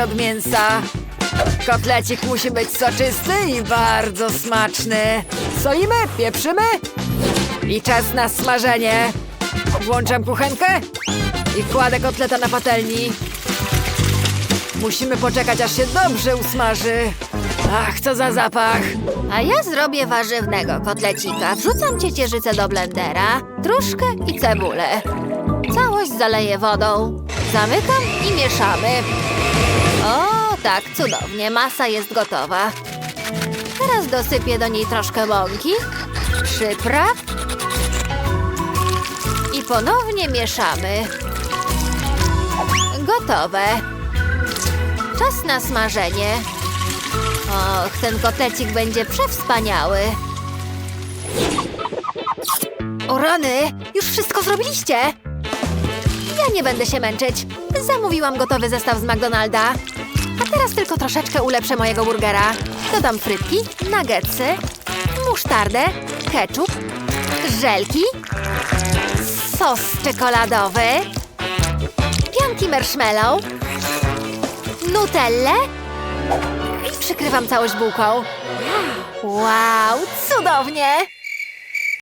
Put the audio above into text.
od mięsa. Kotlecik musi być soczysty i bardzo smaczny. Solimy, pieprzymy i czas na smażenie. Włączam kuchenkę i kładę kotleta na patelni. Musimy poczekać, aż się dobrze usmaży. Ach, co za zapach. A ja zrobię warzywnego kotlecika. Wrzucam ciecierzycę do blendera, truszkę i cebulę. Całość zaleję wodą. Zamykam i mieszamy. Tak, cudownie. Masa jest gotowa. Teraz dosypię do niej troszkę mąki, przypraw i ponownie mieszamy. Gotowe. Czas na smażenie. Och, ten kotlecik będzie przewspaniały. O rany, już wszystko zrobiliście? Ja nie będę się męczyć. Zamówiłam gotowy zestaw z McDonalda. A teraz tylko troszeczkę ulepszę mojego burgera. Dodam frytki, nuggetsy, musztardę, ketchup, żelki, sos czekoladowy, pianki marshmallow, nutellę i przykrywam całość bułką. Wow, cudownie!